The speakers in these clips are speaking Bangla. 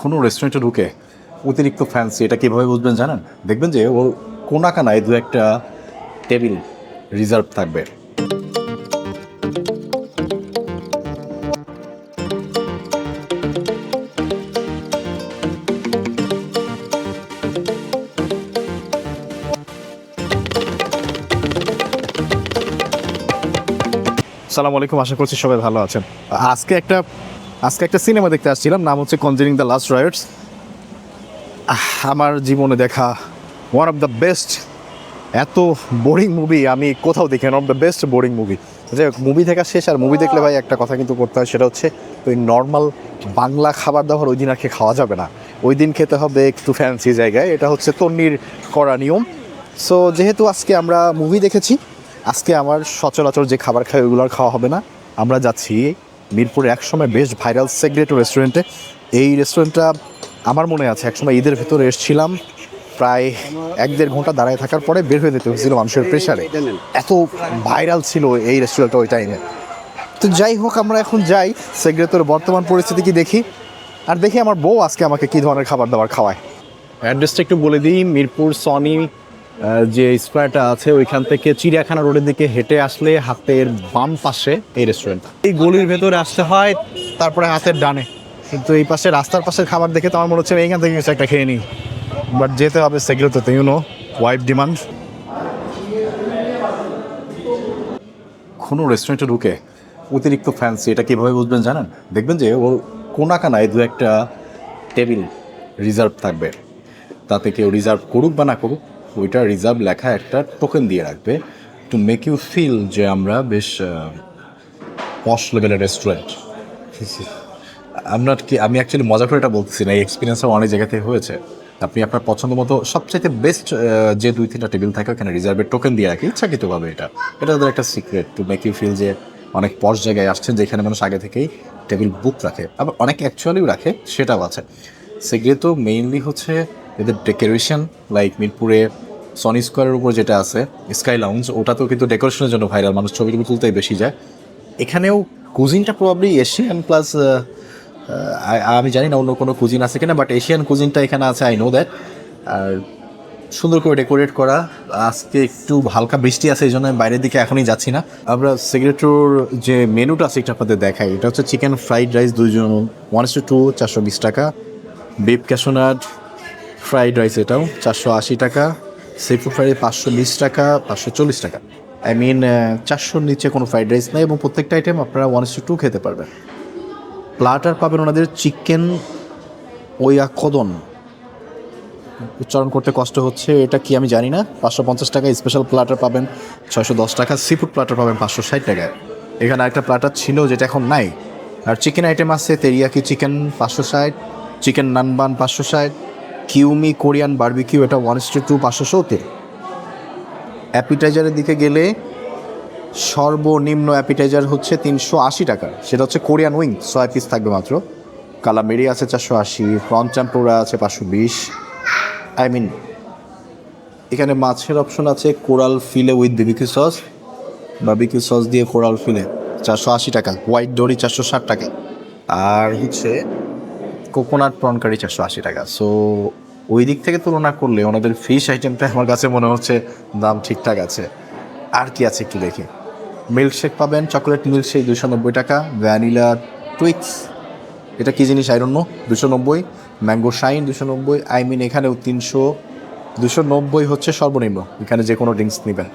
কোনো রেস্টুরেন্টে ঢুকে অতিরিক্ত ফ্যান্সি এটা কীভাবে বুঝবেন জানেন? দেখবেন যে ওর কোনা কানায় দু একটা টেবিল রিজার্ভ থাকবে। সালাম আলাইকুম, আশা করছি সবাই ভালো আছেন। আজকে একটা আজকে একটা সিনেমা দেখতে আসছিলাম, নাম হচ্ছে কনজিনিং দ্য লাস্ট রাইটস আমার জীবনে দেখা ওয়ান অফ দ্য বেস্ট এত বোরিং মুভি আমি কোথাও দেখি one of the best boring movie যে মুভি দেখা শেষ, আর মুভি দেখলে ভাই একটা কথা কিন্তু করতে হয়, সেটা হচ্ছে ওই নর্মাল বাংলা খাবার দাবার ওই দিন আর কি খাওয়া যাবে না। ওই দিন খেতে হবে একটু ফ্যান্সি জায়গায়, এটা হচ্ছে তন্নির করা নিয়ম। সো যেহেতু আজকে আমরা মুভি দেখেছি, আজকে আমার সচরাচর যে খাবার খাই, ওইগুলো আর খাওয়া হবে না। আমরা যাচ্ছি মিরপুরে একসময় বেশ ভাইরাল সেগ্রেটো রেস্টুরেন্টে। এই রেস্টুরেন্টটা আমার মনে আছে, একসময় ঈদের ভেতরে এসেছিলাম, প্রায় এক দেড় ঘণ্টা দাঁড়ায় থাকার পরে বের হয়ে যেতে হয়েছিল মানুষের প্রেশারে। এত ভাইরাল ছিল এই রেস্টুরেন্টটা ওই টাইমে তো যাই হোক, আমরা এখন যাই, সেগ্রেটোর বর্তমান পরিস্থিতি কি দেখি, আর দেখি আমার বউ আজকে আমাকে কী ধরনের খাবার দাবার খাওয়ায়। অ্যাড্রেসটা একটু বলে দিই, মিরপুর সনি যে স্কোয়ারটা আছে, ওইখান থেকে চিড়িয়াখানা রোডের দিকে হেঁটে আসলে হাতের বাম পাশে এই রেস্টুরেন্ট এই গলির ভেতরে আসতে হয়, তারপরে হাতের ডানে। কিন্তু এই পাশে, রাস্তার পাশের খাবার দেখে তো আমার মনে হচ্ছে এইখান থেকে কিছু একটা খেয়ে নিই। বাট যেতে হবে সেগুলো সেগুলোতে ইউনো ওয়াইফ ডিমান্ড কোনো রেস্টুরেন্টে ঢুকে অতিরিক্ত ফ্যান্সি এটা কীভাবে বুঝবেন জানেন? দেখবেন যে ওর কোনা কানায় দু একটা টেবিল রিজার্ভ থাকবে। তাতে কেউ রিজার্ভ করুক বা না করুক ওইটা রিজার্ভ লেখা একটা টোকেন দিয়ে রাখবে টু মেক ইউ ফিল যে আমরা বেশ পশ লেভেলের রেস্টুরেন্ট আপনার কি আমি অ্যাকচুয়ালি মজা করে এটা বলতেছি না, এই এক্সপিরিয়েন্সটা অনেক জায়গাতে হয়েছে। আপনি আপনার পছন্দ মতো সবচাইতে বেস্ট যে দুই তিনটা টেবিল থাকে ওখানে রিজার্ভের টোকেন দিয়ে রাখি, ইচ্ছাকৃতভাবে এটা। এটা ওদের একটা secret to make you feel যে অনেক পশ জায়গায় আসছেন যেখানে মানুষ আগে থেকেই টেবিল বুক রাখে। আবার অনেক অ্যাকচুয়ালিও রাখে, সেটাও আছে। সেগুলো তো মেইনলি হচ্ছে এদের ডেকোরেশন লাইক মিরপুরে সনি স্কোয়ারের উপর যেটা আছে স্কাই লাউঞ্জ তো কিন্তু ডেকোরেশনের জন্য ভাইরাল মানুষ ছবি টবি তুলতেই বেশি যায়। এখানেও কুজিনটা প্রবাবলি এশিয়ান প্লাস আমি জানি না অন্য কোনো কুজিন আছে কিনা বাট এশিয়ান কুজিনটা এখানে আছে আই নো দ্যাট আর সুন্দর করে ডেকোরেট করা, আজকে একটু হালকা বৃষ্টি আছে, এই জন্য আমি বাইরের দিকে এখনই যাচ্ছি না। আমরা সিগারেটোর যে মেনুটা আছে এটা আপনাদের দেখাই। এটা হচ্ছে চিকেন ফ্রাইড রাইস দুইজন ওয়ান টু চারশো বিশ টাকা। বিফ ক্যাশোনাট ফ্রাইড রাইস এটাও, চারশো আশি টাকা সিফুড ফ্রাইড পাঁচশো বিশ টাকা, পাঁচশো চল্লিশ টাকা। আই মিন চারশোর নিচে কোনো ফ্রাইড রাইস নেই এবং প্রত্যেকটা আইটেম আপনারা ওয়ান টু টু খেতে পারবেন। প্লাটার পাবেন ওনাদের চিকেন ওয়াকদন। উচ্চারণ করতে কষ্ট হচ্ছে, এটা কি আমি জানি না। পাঁচশো পঞ্চাশ টাকা স্পেশাল প্লাটার পাবেন, ছয়শো দশ টাকা সি ফুড প্লাটার পাবেন পাঁচশো ষাট টাকায়। এখানে আরেকটা প্লাটার ছিল যেটা এখন নাই। আর চিকেন আইটেম আছে তেরিয়াকি চিকেন পাঁচশো ষাট চিকেন নানবান পাঁচশো ষাট কিউমি কোরিয়ান বার্বিকিউ, এটা ওয়ান ইস্টু টু পাঁচশো শোতে অ্যাপিটাইজারের দিকে গেলে সর্বনিম্ন অ্যাপিটাইজার হচ্ছে তিনশো আশি টাকা। সেটা হচ্ছে কোরিয়ান উইং, ছয় পিস থাকবে মাত্র। কালামেরি আছে চারশো আশি ফ্রন চাম্পুরা আছে পাঁচশো বিশ। আই মিন এখানে মাছের অপশন আছে coral fillet with B B Q sauce barbecue sauce দিয়ে কোরাল ফিলে, চারশো আশি টাকা। হোয়াইট ডোরি চারশো ষাট টাকা। আর হচ্ছে কোকোনাট প্রন কারি চারশো আশি টাকা। সো ওই দিক থেকে তুলনা করলে ওনাদের ফিশ আইটেমটা আমার কাছে মনে হচ্ছে দাম ঠিকঠাক আছে। আর কি আছে একটু দেখি। মিল্কশেক পাবেন চকলেট মিল্কশেক দুশো নব্বই টাকা ভ্যানিলা টুইক্স এটা কী জিনিস? আইরন্য দুশো নব্বই। ম্যাঙ্গো শাইন দুশো নব্বই। আই মিন এখানেও তিনশো দুশো নব্বই হচ্ছে সর্বনিম্ন, এখানে যে কোনো ড্রিঙ্কস নেবেন।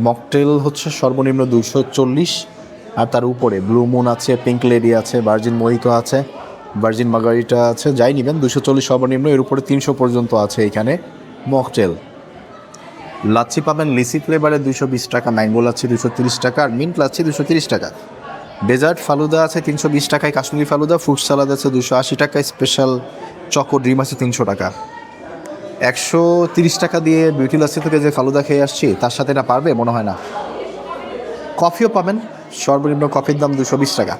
মকটেল হচ্ছে সর্বনিম্ন দুশো চল্লিশ। আর তার উপরে ব্লু মুন আছে পিঙ্ক লেডি আছে ভার্জিন মোহিতো আছে। ভার্জিন মার্গারিটা আছে, যাই নেবেন দুশো চল্লিশ সর্বনিম্ন, এর উপরে তিনশো পর্যন্ত আছে এখানে মকটেল। লাচ্ছি পাবেন লিসি ফ্লেভারে দুশো বিশ টাকা, ম্যাঙ্গো লাচ্ছি দুশো তিরিশ টাকা, আর মিন্ট লাচ্ছি দুশো তিরিশ টাকা। ডেজার্ট ফালুদা আছে তিনশো বিশ টাকায়, কাশ্মীরি ফালুদা, ফ্রুট সালাদ আছে দুশো আশি টাকায় স্পেশাল চকো ড্রিম আছে তিনশো টাকা। একশো তিরিশ টাকা দিয়ে বিউটি লাচ্ছি থেকে যে ফালুদা খেয়ে আসছি, তার সাথে এটা পারবে, মনে হয় না। কফিও পাবেন, সর্বনিম্ন কফির দাম দুশো বিশ টাকা।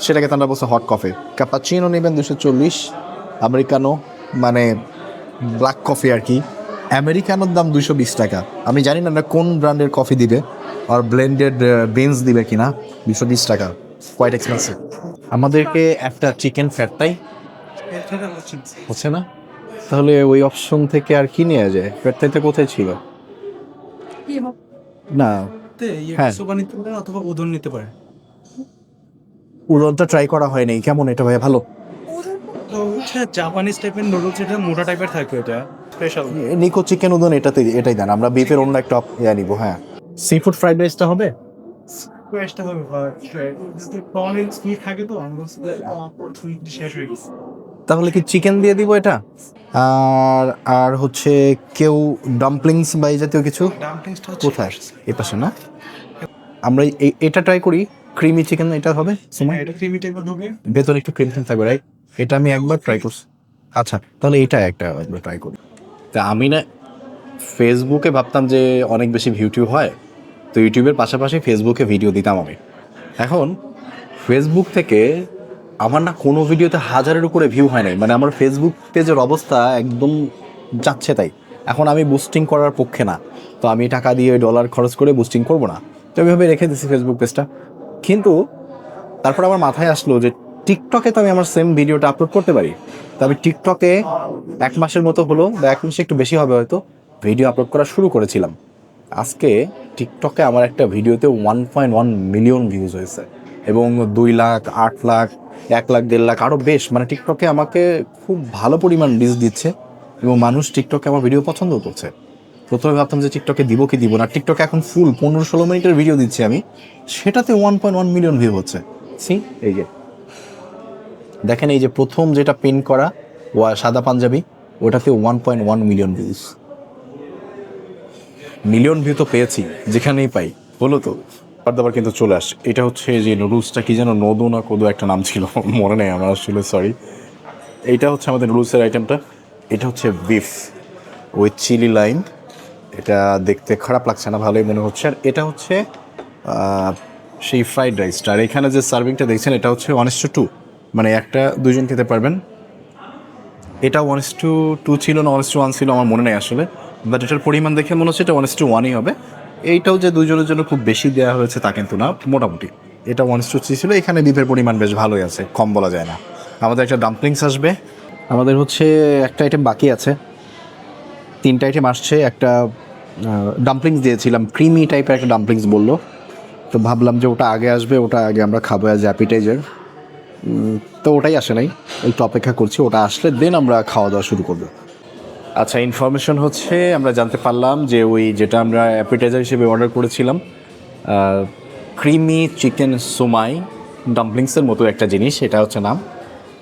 সেটাকে তারা বলছে হট কফি ক্যাপাচিনো নেবেন দুশো চল্লিশ আমেরিকানো মানে ব্ল্যাক কফি আর কি। আমেরিকানোর দাম দুশো বিশ টাকা। আমি জানি না না কোন ব্র্যান্ডের কফি দিবে আর ব্লেন্ডেড বিনস দিবে কিনা। দুশো বিশ টাকা। কোয়াইট এক্সপেন্সিভ আমাদেরকে একটা চিকেন ফ্যাটটাই হচ্ছে না? তাহলে ওই অপশন থেকে আর কি নেওয়া যায়? পেটটাইতে কোথায় ছিল? না। হ্যাঁ। নিতে পারে অথবা উদন নিতে পারে। উড়নটা ট্রাই করা হয়নি। কেমন এটা ভাই ভালো? তো হচ্ছে জাপানিজ টাইপের নুডলস এটা মোটা টাইপের থাকে এটা। স্পেশাল নিকো চিকেন উদন এটাতে এটাই দেন আমরা বিফের অন্য একটা অপ- ইয়া নিবো হ্যাঁ। সি ফুড ফ্রাইড রাইসটা হবে? হবে কি থাকে তো শেষ হয়ে গেছে। তাহলে কি চিকেন দিয়ে দিব এটা? আর আর হচ্ছে কেউ ডাম্পলিংস বা এই জাতীয় কিছু? কোথায়? এই পাশে না? আমরা এই- এটা ট্রাই করি। ক্রিমি চিকেন এটা হবে সময় হ্যাঁ, এটা ক্রিমি টাইপের হবে। ভেতরে একটু ক্রিম ক্রিম থাকবে রাইট এটা আমি একবার ট্রাই করছি। আচ্ছা তাহলে এটা একটা একবার ট্রাই করি। তা আমি না ফেসবুকে ভাবতাম যে অনেক বেশি ভিউ টিউ হয় তো ইউটিউবের পাশাপাশি ফেসবুকে ভিডিও দিতাম আমি। এখন ফেসবুক থেকে আমার না কোনো ভিডিওতে হাজারের উপরে ভিউ হয় নাই। মানে আমার ফেসবুক পেজের অবস্থা একদম যাচ্ছে তাই। এখন আমি বুস্টিং করার পক্ষে না। তো আমি টাকা দিয়ে ডলার খরচ করে বুস্টিং করব না। তো এইভাবে রেখে দিচ্ছি ফেসবুক পেজটা কিন্তু তারপর আমার মাথায় আসলো যে টিকটকে তো আমি আমার সেম ভিডিওটা আপলোড করতে পারি। তো আমি টিকটকে এক মাসের মতো হলো বা এক মাসে একটু বেশি হবে হয়তো ভিডিও আপলোড করা শুরু করেছিলাম। আজকে টিকটকে আমার একটা ভিডিওতে one point one million views হয়েছে এবং দুই লাখ, আট লাখ, এক লাখ, দেড় লাখ আরও বেশ। মানে টিকটকে আমাকে খুব ভালো পরিমাণ রিচ দিচ্ছে এবং মানুষ টিকটকে আমার ভিডিও পছন্দ করছে। প্রথমে ভাবতাম যে টিকটকে দিব কি দিব না। টিকটকে এখন ফুল পনেরো ষোলো মিনিটের ভিডিও দিচ্ছি আমি। সেটাতে one point one million view হচ্ছে। সি এই যে। দেখেন এই যে প্রথম যেটা পিন করা সাদা পাঞ্জাবি, ওটাতে one point one million views million view তো পেয়েছি, যেখানেই পাই। হলো তো? দাবার কিন্তু চলে আসছে। এটা হচ্ছে যে নুডলসটা কি যেন নদু না কদু একটা নাম ছিল, মনে নেই আমার আসলে সরি এইটা হচ্ছে আমাদের নুডলসের আইটেমটা এটা হচ্ছে বিফ উইথ চিলি লাইম এটা দেখতে খারাপ লাগছে না, ভালোই মনে হচ্ছে। আর এটা হচ্ছে সেই ফ্রাইড রাইসটা। আর এখানে যে সার্ভিংটা দেখছেন, এটা হচ্ছে ওয়ান টু টু মানে একটা দুজন খেতে পারবেন। এটা ওয়ান টু টু ছিল না ওয়ান টু ওয়ান ছিল, আমার মনে নেই আসলে। বাট এটার পরিমাণ দেখে মনে হচ্ছে এটা ওয়ান টু ওয়ানই হবে। এইটাও যে দুজনের জন্য খুব বেশি দেওয়া হয়েছে তা কিন্তু না, মোটামুটি। এটা ওয়ান টু থ্রি ছিল, এখানে বিফের পরিমাণ বেশ ভালোই আছে, কম বলা যায় না। আমাদের একটা ডাম্পলিংস আসবে। আমাদের হচ্ছে একটা আইটেম বাকি আছে। তিনটা আইটেম আসছে, একটা ডাম্পলিংস দিয়েছিলাম ক্রিমি টাইপের একটা ডাম্পলিংস বলল। তো ভাবলাম যে ওটা আগে আসবে ওটা আগে আমরা খাব অ্যাজ অ্যাপিটাইজার তো ওটাই আসে নাই একটু অপেক্ষা করছি ওটা আসলে দেন আমরা খাওয়া দাওয়া শুরু করব। আচ্ছা ইনফরমেশন হচ্ছে আমরা জানতে পারলাম যে ওই যেটা আমরা অ্যাপিটাইজার হিসেবে অর্ডার করেছিলাম ক্রিমি চিকেন সুমাই ডাম্পলিংসের মতো একটা জিনিস এটা হচ্ছে নাম।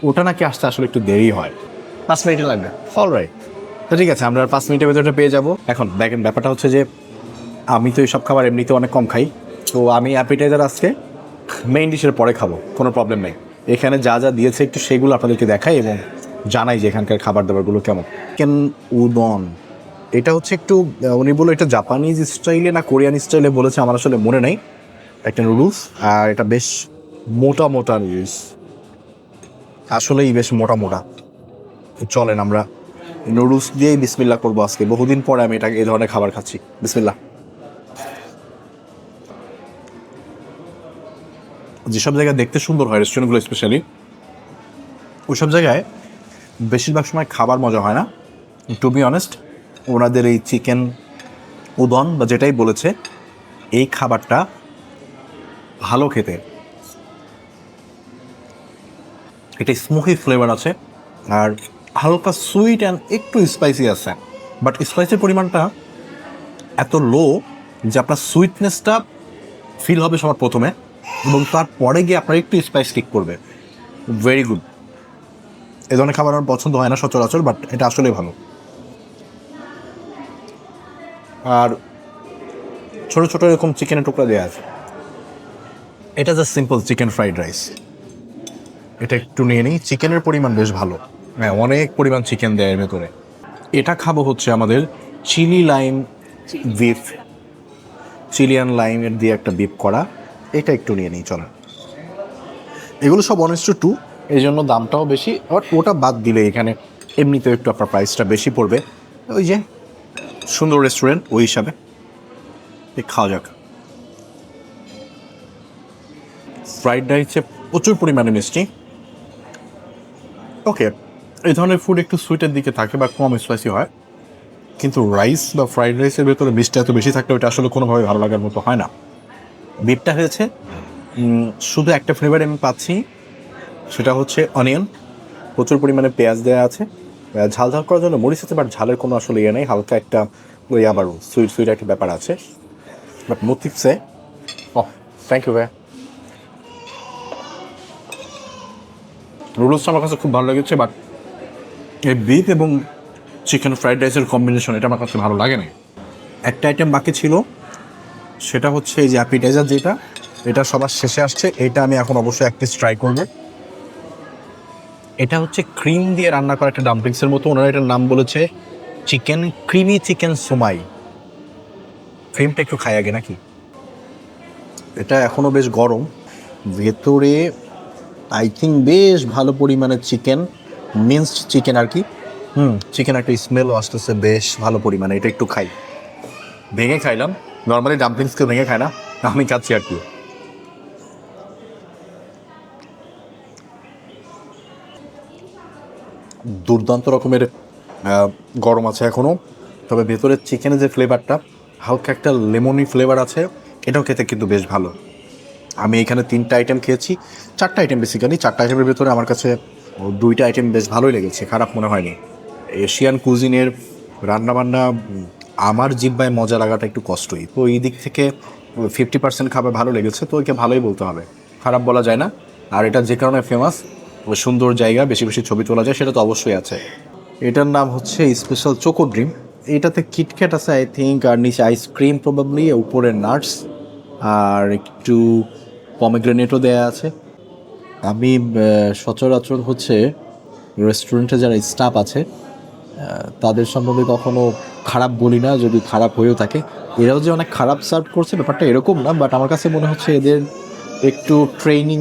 ওটা নাকি আসতে আসলে একটু দেরি হয়। পাঁচ মিনিটে লাগবে। অল রাইট তো ঠিক আছে, আমরা পাঁচ মিনিটের ভেতরে পেয়ে যাব। এখন দেখেন, ব্যাপারটা হচ্ছে যে আমি তো এইসব খাবার এমনিতে অনেক কম খাই, তো আমি অ্যাপিটাইজার আজকে মেইন ডিশের পরে খাব, কোনো প্রবলেম নেই। এখানে যা যা দিয়েছে একটু সেগুলো আপনাদেরকে দেখাই এবং জানাই যে এখানকার খাবার দাবারগুলো কেমন। কেন উদন এটা হচ্ছে একটু উনি বলো এটা জাপানিজ স্টাইলে না কোরিয়ান স্টাইলে বলেছে, আমার আসলে মনে নেই। একটা নুডলস আর এটা বেশ মোটা মোটা নুডলস আসলেই বেশ মোটা মোটা। চলেন আমরা নুডলস দিয়েই বিসমিল্লা করব আজকে। বহুদিন পরে আমি এটা এই ধরনের খাবার খাচ্ছি। বিসমিল্লা যেসব জায়গায় দেখতে সুন্দর হয় রেস্টুরেন্টগুলো স্পেশালি ওইসব জায়গায় বেশিরভাগ সময় খাবার মজা হয় না। টু বি অনেস্ট ওনাদের এই চিকেন উদন বা যেটাই বলেছে, এই খাবারটা ভালো খেতে। এটা স্মোকি ফ্লেভার আছে, আর হালকা সুইট অ্যান্ড একটু স্পাইসি আছে। বাট স্পাইসির পরিমাণটা এত লো যে আপনার সুইটনেসটা ফিল হবে সবার প্রথমে এবং তারপরে গিয়ে আপনার একটু স্পাইস কিক করবে। ভেরি গুড এ ধরনের খাবার আমার পছন্দ হয় না সচরাচর বাট এটা আসলেই ভালো। আর ছোট ছোট এরকম চিকেনের টুকরা দেওয়া আছে। এটা just simple chicken fried rice এটা একটু নিয়ে নিই। চিকেনের পরিমাণ বেশ ভালো। হ্যাঁ অনেক পরিমাণ চিকেন দেয় এর ভেতরে। এটা খাব হচ্ছে আমাদের চিলি লাইম বিফ। চিলিয়ান লাইমের দিয়ে একটা বিফ করা। এটা একটু নিয়ে নিই চলেন। এগুলো সব অনেস্ট টু এই জন্য দামটাও বেশি। আর ওটা বাদ দিলে এখানে এমনিতেও একটু আপনার প্রাইসটা বেশি পড়বে। ওই যে সুন্দর রেস্টুরেন্ট ওই হিসাবে। খাওয়া যাক। ফ্রাইড রাইসে প্রচুর পরিমাণে মিষ্টি। ওকে এই ধরনের ফুড একটু সুইটের দিকে থাকে বা কম স্পাইসি হয়। কিন্তু রাইস বা ফ্রাইড রাইসের ভেতরে মিষ্টি এত বেশি থাকলে ওটা আসলে কোনোভাবে ভালো লাগার মতো হয় না। বিটটা হয়েছে শুধু একটা ফ্লেভার আমি পাচ্ছি, সেটা হচ্ছে অনিয়ন প্রচুর পরিমাণে পেঁয়াজ দেওয়া আছে। ঝাল ঝাল করার জন্য মরিচ আছে বাট ঝালের কোনো আসলে ইয়ে নেই, হালকা একটা ওই আবার সুইট সুইট একটা ব্যাপার আছে। বাট মুতিপসে ও থ্যাংক ইউ ভাই রুলসটা আমার কাছে খুব ভালো লেগেছে বাট এই বিফ এবং চিকেন ফ্রাইড রাইসের কম্বিনেশন এটা আমার কাছে ভালো লাগে না একটা আইটেম বাকি ছিল, সেটা হচ্ছে এই যে অ্যাপিটাইজার যেটা, এটা সবার শেষে আসছে, এটা আমি এখন অবশ্যই এক পিস ট্রাই করব। এটা হচ্ছে ক্রিম দিয়ে রান্না করা একটা ডাম্পলিংসের মতো, ওনারা এটার নাম বলেছে চিকেন ক্রিমি চিকেন সোমাই ক্রিমটা একটু খাই আগে নাকি? এটা এখনও বেশ গরম। ভেতরে আই থিঙ্ক বেশ ভালো পরিমাণে চিকেন মিন্সড চিকেন আর কি। হুম, চিকেন একটা স্মেলও আসতেছে বেশ ভালো পরিমাণে, এটা একটু খাই। ভেঙে খাইলাম। নর্মালি ডাম্পলিংসকে ভেঙে খায় না, আমি খাচ্ছি আর কি। দুর্দান্ত রকমের গরম আছে এখনও তবে ভেতরের চিকেনের যে ফ্লেভারটা হালকা একটা লেমনি ফ্লেভার আছে, এটাও খেতে কিন্তু বেশ ভালো। আমি এখানে তিনটা আইটেম খেয়েছি, চারটা আইটেম বেসিক্যালি চারটা আইটেমের ভেতরে আমার কাছে দুইটা আইটেম বেশ ভালোই লেগেছে, খারাপ মনে হয়নি। এশিয়ান কুজিনের রান্নাবান্না আমার জিব্বায় মজা লাগাটা একটু কষ্টই। তো এই দিক থেকে ফিফটি পার্সেন্ট খাবার ভালো লেগেছে, তো ওইকে ভালোই বলতে হবে। খারাপ বলা যায় না, আর এটা যে কারণে ফেমাস সুন্দর জায়গা, বেশি বেশি ছবি তোলা যায়, সেটা তো অবশ্যই আছে। এটার নাম হচ্ছে স্পেশাল চোকো ড্রিম এটাতে কিটক্যাট আছে আই থিঙ্ক আর নিচে আইসক্রিম প্রবাবলি উপরে নাটস আর একটু পমেগ্রেনেটও দেয়া আছে। আমি সচরাচর হচ্ছে রেস্টুরেন্টে যারা স্টাফ আছে তাদের সম্বন্ধে কখনো খারাপ বলি না, যদি খারাপ হয়েও থাকে। এরাও যে অনেক খারাপ সার্ভ করছে, ব্যাপারটা এরকম না বাট আমার কাছে মনে হচ্ছে এদের একটু ট্রেনিং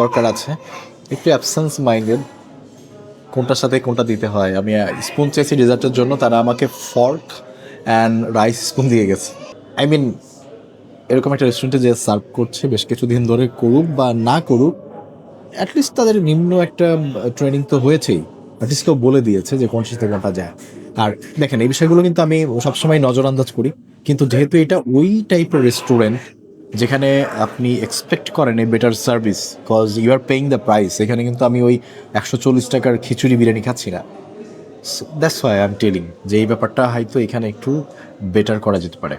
দরকার আছে। একটু অ্যাবসেন্স মাইন্ডেড কোনটার সাথে কোনটা দিতে হয়। আমি স্পুন চেয়েছি ডেজার্টের জন্য, তারা আমাকে ফর্ক অ্যান্ড রাইস স্পুন দিয়ে গেছে। আই মিন এরকম একটা রেস্টুরেন্টে যে সার্ভ করছে, বেশ কিছুদিন ধরে করুক বা না করুক অ্যাটলিস্ট তাদের নিম্ন একটা ট্রেনিং তো হয়েছেই। অ্যাটলিস্ট কেউ বলে দিয়েছে যে কোন সাথে কোনটা যায়। আর দেখেন, এই বিষয়গুলো কিন্তু আমি সবসময় নজরআন্দাজ করি। কিন্তু যেহেতু এটা ওই টাইপের রেস্টুরেন্ট যেখানে আপনি এক্সপেক্ট করেন এই better service cause you are paying the price এখানে কিন্তু আমি ওই একশো চল্লিশ টাকার খিচুড়ি বিরিয়ানি খাচ্ছি না। That's why I am telling যে এই ব্যাপারটা হয়তো এখানে একটু বেটার করা যেতে পারে।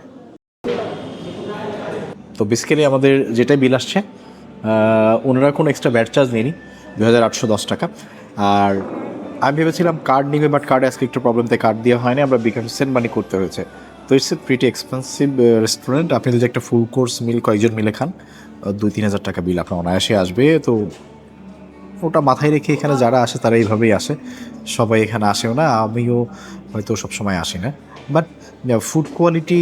তো বেসিক্যালি আমাদের যেটাই বিল আসছে ওনারা কোনো এক্সট্রা ব্যাট চার্জ নেয়নি দু হাজার আটশো দশ টাকা। আর আমি ভেবেছিলাম কার্ড নিবে বাট কার্ডে আজকে একটু প্রবলেম তাই কার্ড দেওয়া হয়নি, আমরা বিকাশ সেন্ট মানি করতে হয়েছে। তো it's a pretty expensive restaurant আপনি যদি একটা ফুল কোর্স মিল কয়েকজন মিলে খান দুই তিন হাজার টাকা বিল আপনার অনায়াসে আসবে। তো ওটা মাথায় রেখে এখানে যারা আসে, তারা এইভাবেই আসে। সবাই এখানে আসেও না, আমিও হয়তো সবসময় আসি না। বাট ফুড কোয়ালিটি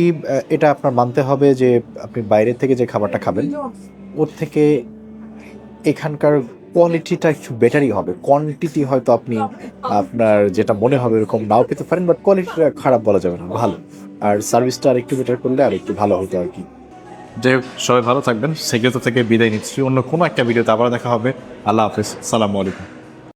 এটা আপনার মানতে হবে যে আপনি বাইরের থেকে যে খাবারটা খাবেন ওর থেকে এখানকার কোয়ালিটিটা একটু বেটারই হবে। কোয়ান্টিটি হয়তো আপনি আপনার যেটা মনে হবে এরকম নাও পেতে পারেন বাট কোয়ালিটিটা খারাপ বলা যাবে না। ভালো। আর সার্ভিসটা আর একটু বেটার করলে আর একটু ভালো হতো আর কি। যাই হোক, সবাই ভালো থাকবেন। সেগুলো থেকে বিদায় নিচ্ছি। অন্য কোনো একটা ভিডিওতে আবার দেখা হবে। আল্লাহ হাফিজ। সালামু আলাইকুম।